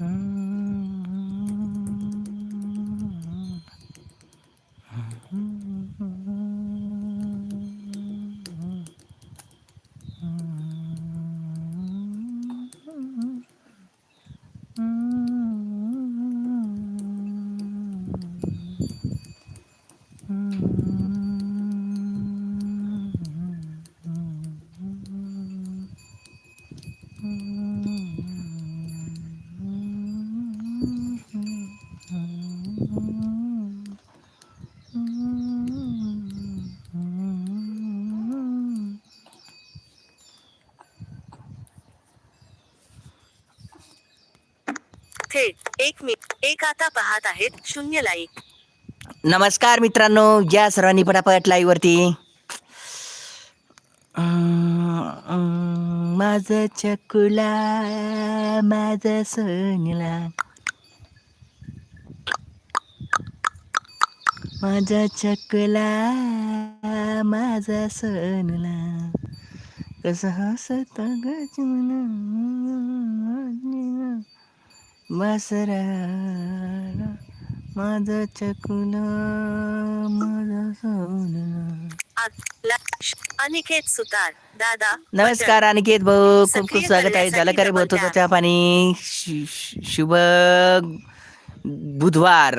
थेट एक एक आता पाहत आहेत शून्य लाईक. नमस्कार मित्रांनो या सर्वांनी पटापट लाईव्ह वरती माझ चकुला माझ सोनला. माझा चकला माझा सोनला. कसं हसत गजमना वासरा माझा चकुला माझा अनिकेत सुतार. दादा नमस्कार अनिकेत भाऊ. खूप खूप स्वागत आहे. झालं का रे भाऊ तुझं चहा पाणी. शुभ बुधवार.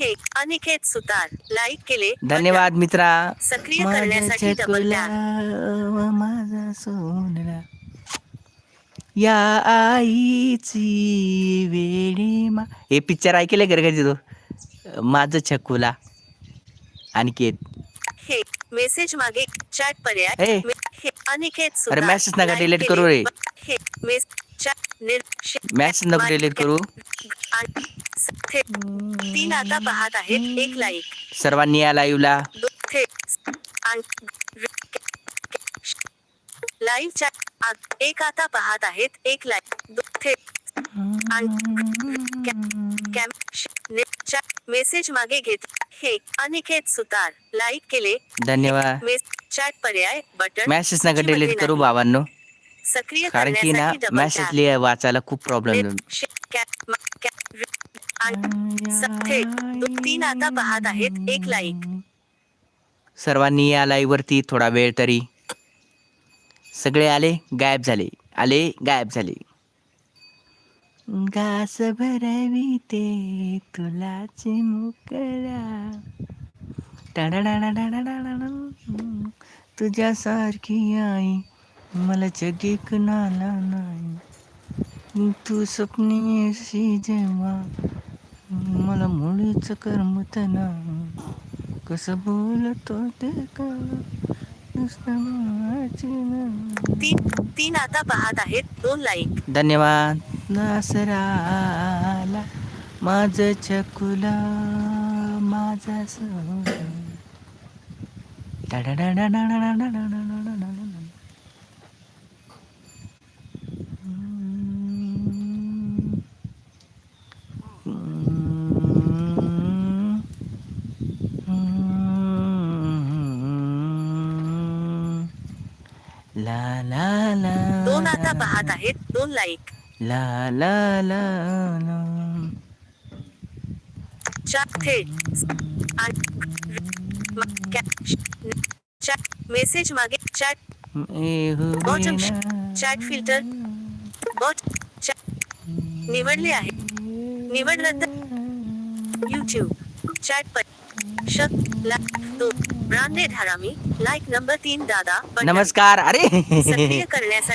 हे अनिकेत सुतार. लाईक केले. धन्यवाद मित्रा. सक्रिय करण्यासाठी माझा सोनला या आईची वेळी मा हे पिक्चर ऐकले कधी तो? माझं चकुला अनिकेत हे मेसेज मागे चॅट पर्याय हे. अनिकेत सुतार message नका केले. करू रे. हे मॅसेज नको डिलीट करू. तीन आता पाहत आहेत. एक लाईक सर्वांनी या लाईव्हला लाईव्ह चॅट एक आता पाहत आहेत एक चॅट मेसेज मागे घेत हे अनिकेत सुतार लाईक केले. धन्यवाद. चॅट पर्याय बटन मॅसेज नका डिलीट करू. बाबांनो. सक्रिय कारण की ना मॅसेज. लिहाय वाचायला खूप प्रॉब्लेम तीन आता पाहत आहेत एक लाईक सर्वांनी या लाईव्ह वरती थोडा वेळ तरी सगळे आले गायब झाले आले गायब झाले घास भरवी ते तुलाच मुकला टाडाडाडाडाडाडाडा. तुझ्यासारखी आई मला जगी कुणाला नाही तू स्वप्नी जेव्हा मला मुळीच करमत नाही कसं बोलतो ते नाही. तीन तीन आता पाहत आहेत दोन लाईक धन्यवाद नासराला माझ चकुला माझा सोन ला ला ला दोन आता पाहत आहेत दोन लाईक ला ला ला ला. चॅट थेट मेसेज मागे चॅट. बिना. चॅट फिल्टर बॉट चॅट निवडले आहे. निवड रद्द यूट्यूब चॅट पर शक ला दो ब्रांडेड हरामी लाईक नंबर तीन दादा. नमस्कार अरे.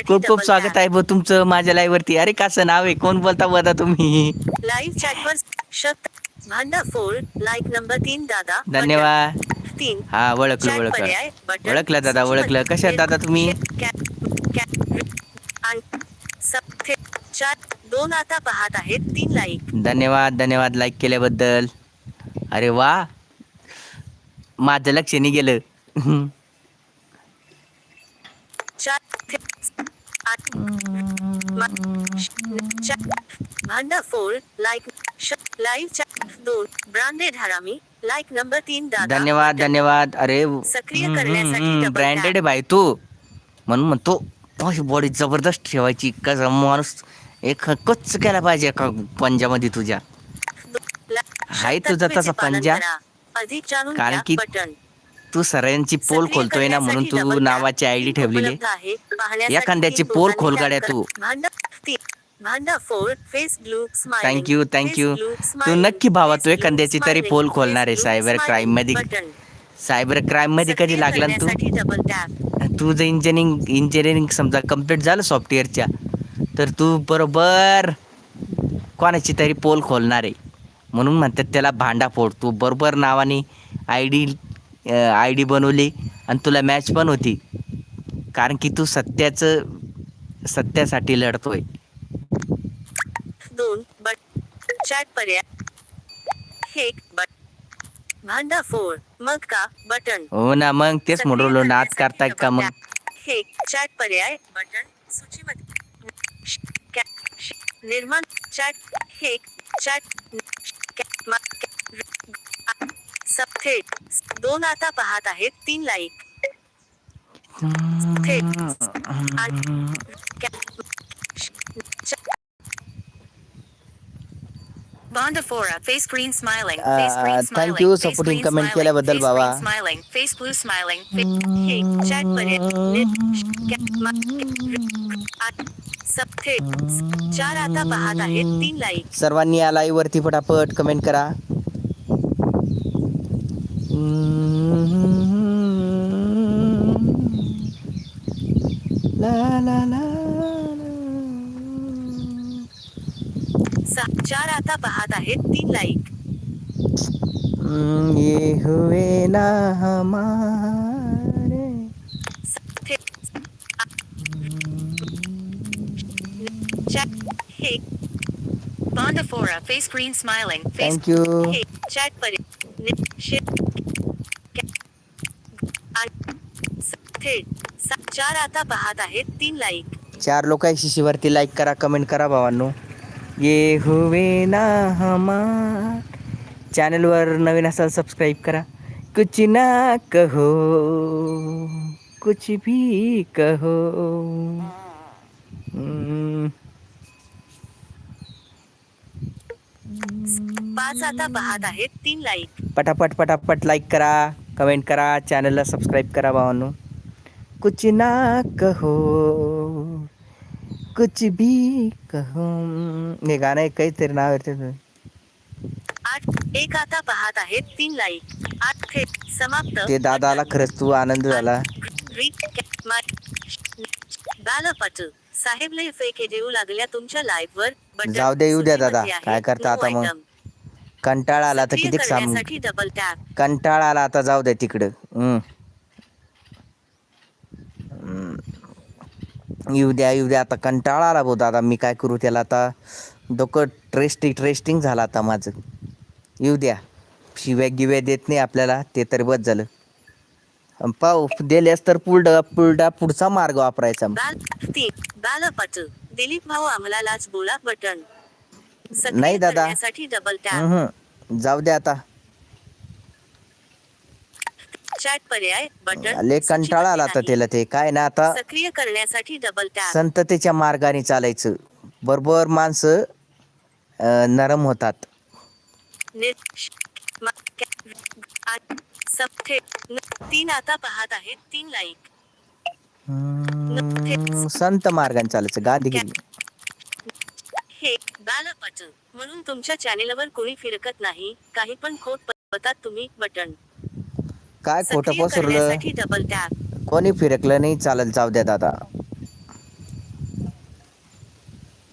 खूप खूप स्वागत. आहे भाऊ तुमचं माझ्या लाईव्ह वरती. अरे कसं नाव आहे? कोण बोलता बघा तुम्ही? लाईव्ह चॅटवर शक भांडा फोर लाईक नंबर तीन दादा. धन्यवाद. तीन. हा ओळखलं ओळखलं. ओळखलं दादा ओळखलं. कशा दादा तुम्ही? चॅट दोन आता पाहत आहेत. तीन लाईक धन्यवाद धन्यवाद लाईक केल्याबद्दल. अरे वा. माझं लक्ष नाही गेलं. धन्यवाद. धन्यवाद. अरे सक्रिय करण्यासाठी ब्रँडेड. आहे भाई तू. म्हणून म्हणतो अशी बॉडी जबरदस्त ठेवायची. कसं माणूस एक कच्च केला पाहिजे का पंजामध्ये तुझ्या. शब्दात तुझा तसा पंजा? अधिक जाणून कारण की तू सरांची पोल खोलतोय ना म्हणून तू. नावाची आयडी ठेवलेली एखाद्याची तीन पोल खोल गाड्या. तू. थँक्यू थँक्यू तू नक्की भावा तू एखाद्याची तरी पोल खोलणार आहे सायबर क्राईममध्ये. सायबर क्राईममध्ये कधी लागला तू? तुझं इंजिनिअरिंग इंजिनिअरिंग समजा कंप्लीट झालं सॉफ्टवेअरच्या तर तू बरोबर कोणाची तरी पोल खोलणार आहे. म्हणून म्हणतात त्याला भांडा फोड. तू बरोबर नावाने आय डी आय डी बनवली आणि तुला मॅच पण होती. कारण की तू सत्याचं सत्यासाठी लढतोय. दोन बट चॅट पर्याय. हेक बट भांडा फोर मग का? बटन. हो ना मग तेच म्हणलो करण्यासाठी करताय का मग. हेक चॅट पर्याय. बटन सूचीमध्ये. निर्माण. चॅट हेक चॅट दोन आता पाहत आहेत तीन like. Thank you supporting comment केल्याबद्दल बाबा स्माइलिंग फेस ब्लू स्माइलिंग चार आता पाहत आहेत तीन लाईक सर्वांनी या लाईव्ह वरती पटापट कमेंट करा. ला ला ला चार आता पाहत आहेत तीन लाईक ये हुए ना हमारे थेट चॅट हे Bondafora, face green smiling, face नि- शे- कॅ- आ- स- थेट चार आता पाहत आहेत तीन लाईक चार लोक शिशीवरती लाईक करा कमेंट करा भावांनो. ये हुए ना हमार. चॅनलवर नवीन असाल सबस्क्राईब करा. कुछ ना कहो कुछ भी कहो. पाच आता पाहत आहेत तीन लाईक पटापट पटापट लाईक करा कमेंट करा चॅनलला सबस्क्राईब करा भावांनो. कुछ ना कहो कुछ भी कहो. हे गाणं काहीतरी नाव त्याचं. आठ एक आता पाहत आहेत तीन लाईक आठ थेट समाप्त. ते दादाला खरंच तू आनंद झाला. बालपट साहेब लय फेके देऊ लागल्या तुमच्या लाईव्ह वर. जाऊ दे, येऊ द्या दादा. काय करता आता मग? कंटाळा आला आता सक्रिय किती साम करण्यासाठी डबल टॅप कंटाळा आला आता जाऊ दे तिकडं. हम्म. हम्म. येऊ द्या येऊ द्या. आता कंटाळा आला भाऊ दादा. मी काय करू त्याला आता? डोकं ट्रेस्टिंग ट्रेस्टिंग झालं आता माझं. येऊ द्या. शिव्या गिव्या देत नाही आपल्याला. ते तरी बस झालं. अन पाहू दिल्यास तर पुढं पुढा पुढचा मार्ग वापरायचा. बाल तीन बालपट दिलीप भाऊ आम्हालाच बोला बटन. नाही दादा. Double tap. जाऊ द्या आता. चॅट पर्याय बटन लय कंटाळा आला आता त्याला ते. काय ना आता. सक्रिय करण्यासाठी डबल टॅप संततेच्या मार्गाने चालायचं. बरोबर माणसं नरम होतात. तीन आता पाहत आहेत तीन लाईक हम्म, संत मार्गाने चालायचं. गादी गेली. हे बालपट म्हणून तुमच्या चॅनेलवर कोणी फिरकत नाही काही पण खोट पतात तुम्ही बटन. काय खोटं पसरलं? डबल टॅप कोणी फिरकलं नाही चालेल जाऊ द्या दादा.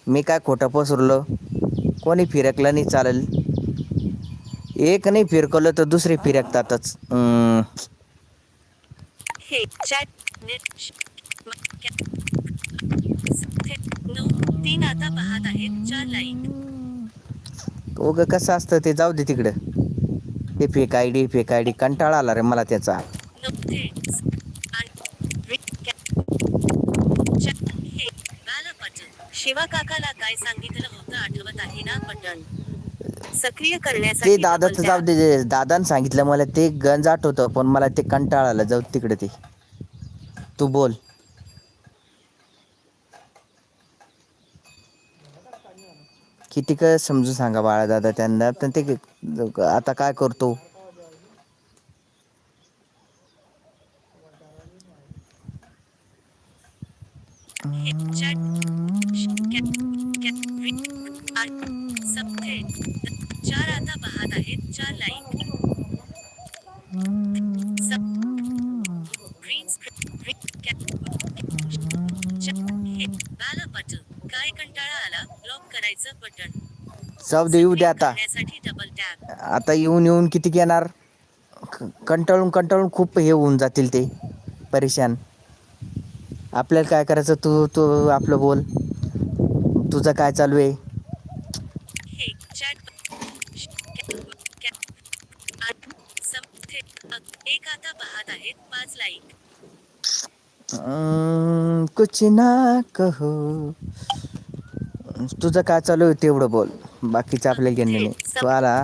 मी काय खोटं पसरलो? कोणी फिरकलं नाही चालेल. एक नाही फिरकलं तर दुसरे फिरकतातच. हे चॅट नेट श- म- कॅ- स- थेट नऊ तीन आता पाहत आहेत चार कसं असतं ते? जाऊ दे तिकडं. ते fake I D fake I D कंटाळा आला रे मला त्याचा. शिवा काकाला काय सांगितलं होतं आठवत आहे ना बटन सक्रिय ते करण्यासाठी दादाचं double जाऊ. दे दादानं सांगितलं मला ते गंज आठवतं पण मला ते कंटाळा आला. जाऊ तिकडे ते. तू बोल. किती काय समजून सांगा बाळा दादा त्यांना. पण ते आता काय करतो? चार आता पाहत आहेत चार लाईक काय कंटाळा आला करायचं बटन जाऊ दे येऊ दे आता. करण्यासाठी डबल टॅप आता येऊन येऊन किती येणार क- कंटाळून कंटाळून खूप हे होऊन जातील ते परेशान. आपल्याला काय करायचं? तू तू आपलं बोल. तुझं काय चालू आहे? हे चॅट एक आता पाहत आहेत पाच लाईक अं, कुछ ना कहो. तुझं काय चालू आहे तेवढं बोल. बाकीचं आपल्याला घेणं नाही. तू आला.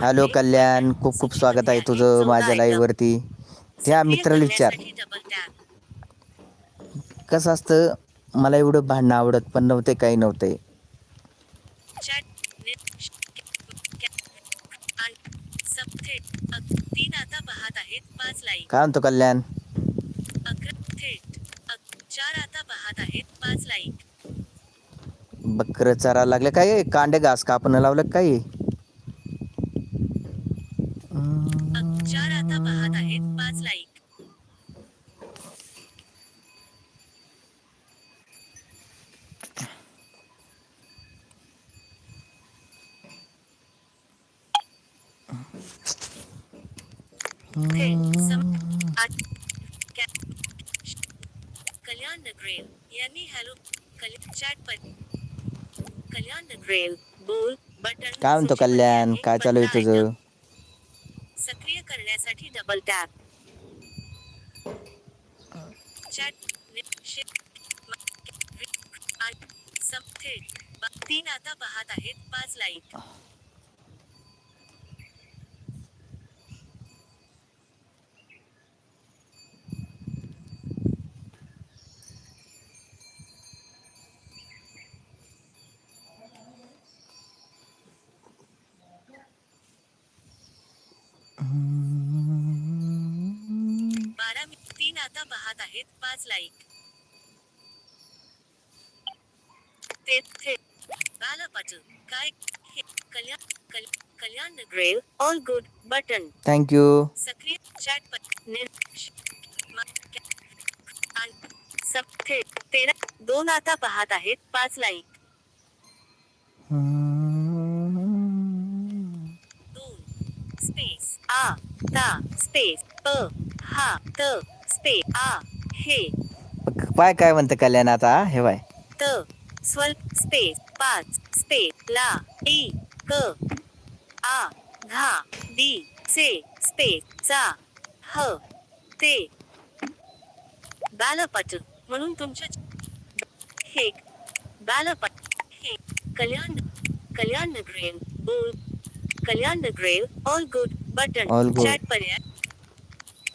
हॅलो कल्याण खूप खूप स्वागत आहे तुझं माझ्या लाईव्ह वरती. त्या मित्राला विचार. कसं असतं मला एवढं भांडणं आवडत पण नव्हते काही नव्हते. काय म्हणतो कल्याण अकरा थेट अक- चार आता पाहत आहेत पाच लाईक बकर चरा लागलं. काय कांडे घास कापणं लावलं काय लाईक कल्याण नगरे यांनी हॅलो कल- चॅट काय म्हणतो कल्याण. काय चालू आहे तुझं? सक्रिय करण्यासाठी डबल टॅप चॅट तीन आता पाहत आहेत पाच लाईक आहेत पाच लाईक ते ते बालपट काय हे? कल्याण कल- Kalyan ग्रेल all good button thank you सक्रिय चॅट प- निर- श- म- कॅ- आण- सब थेट तेरा दोन आता पाहत आहेत पाच लाईक दोन स्पेस आ ता स्पेस प हा त स्पेस आ हे काय काय म्हणतं कल्याण आता हे? बाय त स्वल्प स्पेस पाच स्पेस ला ई क आ घा डी से स्पेस चा ह ते. बालपट म्हणून तुमच्या हे बालपट हे कल्याण कल्याण नगरेल बोल Kalyan नगरेल all good button. All good. Chat पर्याय.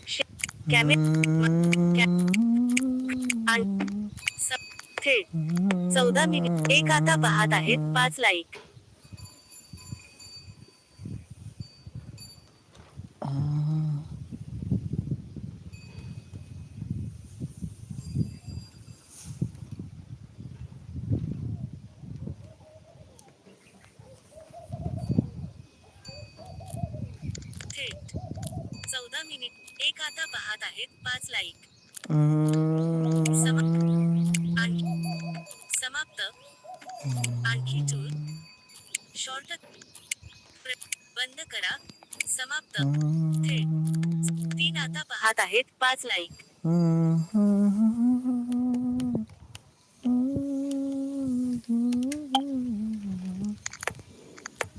शे- कॅमे आणि सब थेट चौदा मिनिट एक आता पाहत आहेत पाच लाईक थेट चौदा मिनिट एक आता पाहत आहेत पाच लाईक बंद करा. समाप्त. थेट तीन आता पाहत आहेत पाच लाईक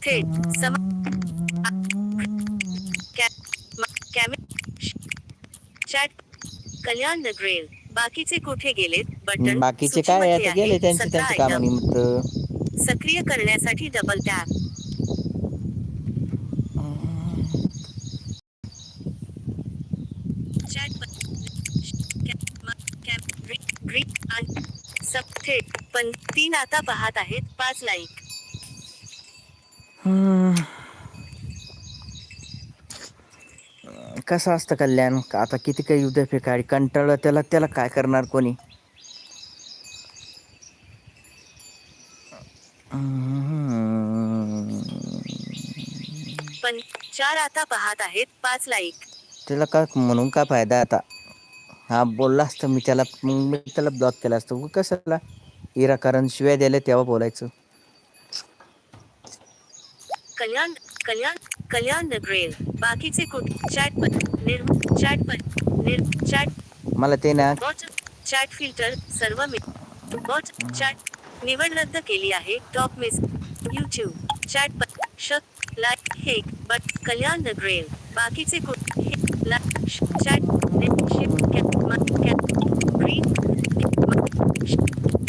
थेट सम चॅट कल्याण नगरेल बाकीचे कुठे गेलेत? बटन बाकीचे काय आता गेले आहे. त्यांचे सतरा item. कामानिमित्त? सक्रिय करण्यासाठी डबल टॅप चॅट ब- कॅ- म- कॅ- ग्री- ग्रीन आणि सब थेट पण तीन आता पाहत आहेत पाच लाईक. कसं असतं कल्याण का आता किती काही युद्ध फेकाळी कंटाळलं त्याला त्याला काय करणार कोणी. पण चार आता पाहत आहेत पाच लाईक त्याला काय म्हणून काय फायदा आता हा बोलला असतं मी त्याला. मग मी त्याला ब्लॉक केला असतं. उगा कशाला? इराकारण शिवाय द्यायला तेव्हा बोलायचं. कल्याण कल्याण कल्याण द ग्रेल बाकीचे कुठ? चॅट पण निर्म चॅट पण निर चॅट. मला ते ना बॉट चॅट फिल्टर सर्व मी. बॉट चॅट निवड रद्द केली आहे. टॉप मिस यूट्यूब चॅट पण शक लाईक हे बट कल्याण द ग्रेल बाकीचे कुठ? हे लाईक चॅट ग्रीन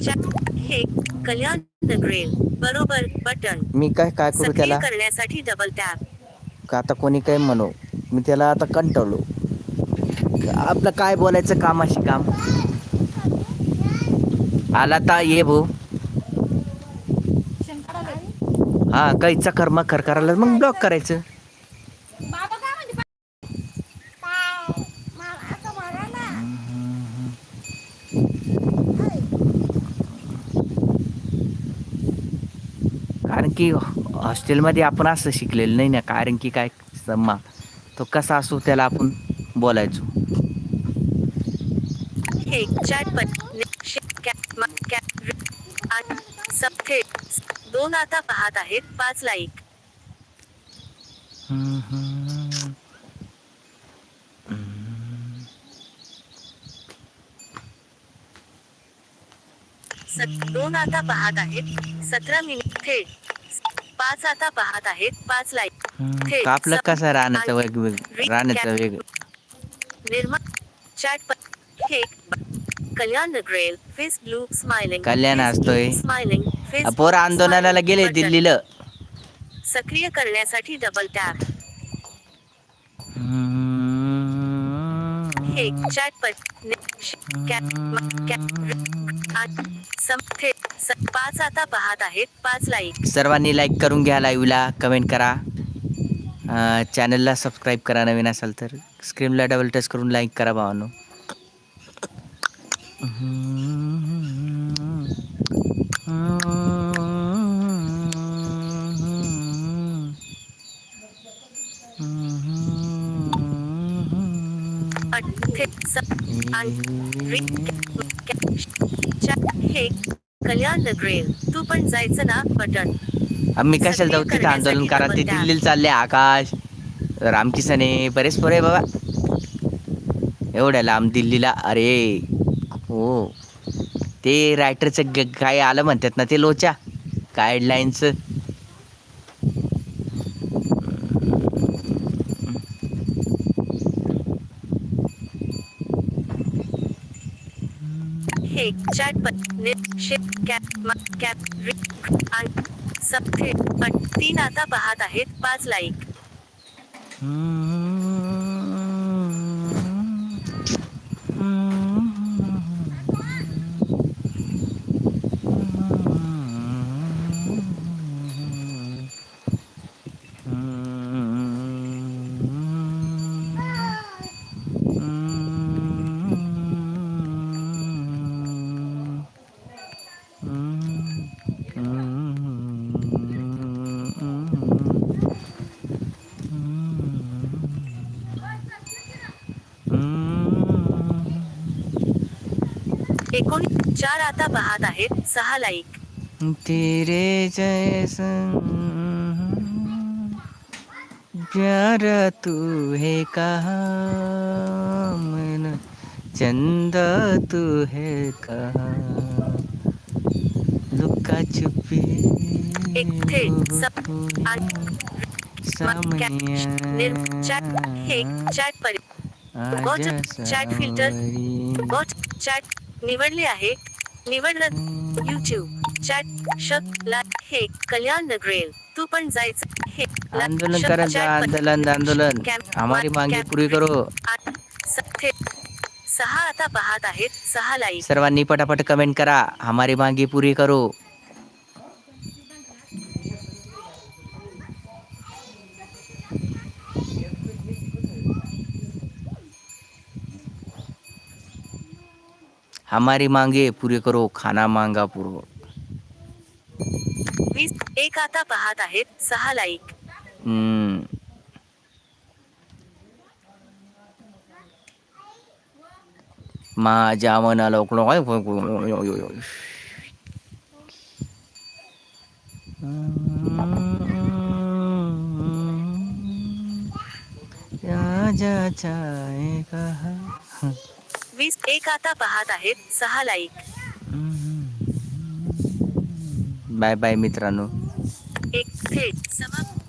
चॅट हे कल्याण द ग्रेल बरोबर बटन. मी काय काय करू त्याला? करण्यासाठी डबल टॅप का आता कोणी काही म्हणो? मी त्याला आता कंटाळलो. आपलं काय बोलायचं कामाशी काम? आला तर ये भाऊ हा काही चकर मकर करायला मग ब्लॉक करायचं बाबा काय म्हणते काय मला असं म्हणा ना कारण की हॉस्टेलमध्ये आपण असं शिकलेलं नाही ना कारण की काय समा तो कसा असो त्याला आपण बोलायचो. हे चॅट पण दोन आता पाहत आहेत. पाच लाईक दोन आता पाहत आहेत सतरा मिनिट थेट पाच आता पाहत आहेत. पाच लाईक सब- कसं राहण्याचं वेग राहण्याचं वेग Nirma chat Kalyan face blue smiling. Kalyan असतोय. स्माइलिंग. पोर आंदोलनाला गेले दिल्लीला. सक्रिय करण्यासाठी डबल टॅप चॅट पण कॅप कॅप सम पाच आता पाहत आहेत. पाच लाईक सर्वांनी लाईक करून घ्या लाईव्हला कमेंट करा. चॅनलला सबस्क्राईब करा नवीन असाल तर. स्क्रीनला डबल टच करून लाईक करा भावानो. हे द ग्रेल तू पण जायचं ना बटन. आम्ही कशाला जाऊ तिथे आंदोलन करा? ते दिल्लीला चालले आकाश. रामकिसन बरेच पोरे बाबा. एवढ्या लांब दिल्लीला अरे. हो. ते रायटरचं काय आलं म्हणतात ना ते लोचा? गाईडलाईन्सचं एक चॅट पण नि- कॅप म- कॅप आणि सब पण तीन आता पाहत आहेत पाच लाईक एकोणीस चार आता पाहत आहेत सहा लाईक. तेरे जैसा प्यारा तू है कहा मन चंदा तू है कहा लुका छुपी चॅट हे चॅट परि bot chat filter bot chat निवडले आहे. निवड रद्द यूट्यूब चॅट शक ला हे कल्याण द ग्रेल तू पण जायचं. हे आंदोलन करायचं आंदोलन आंदोलन. हमारी मांगे कॅप- पूरी करो. सहा आता पाहत आहेत. सहा लाईक सर्वांनी पटापट कमेंट करा. हमारी मांगी पुरी करो. हमारी मांगे पुरी करो खाना मांगा पुरो। वीस एक आता पाहत आहेत सहा लाईक. हम्म. माझ्या मनाला राजाचा वीस एक आता पाहत आहेत सहा लाईक. बाय बाय मित्रांनो. एक थेट समाप्त.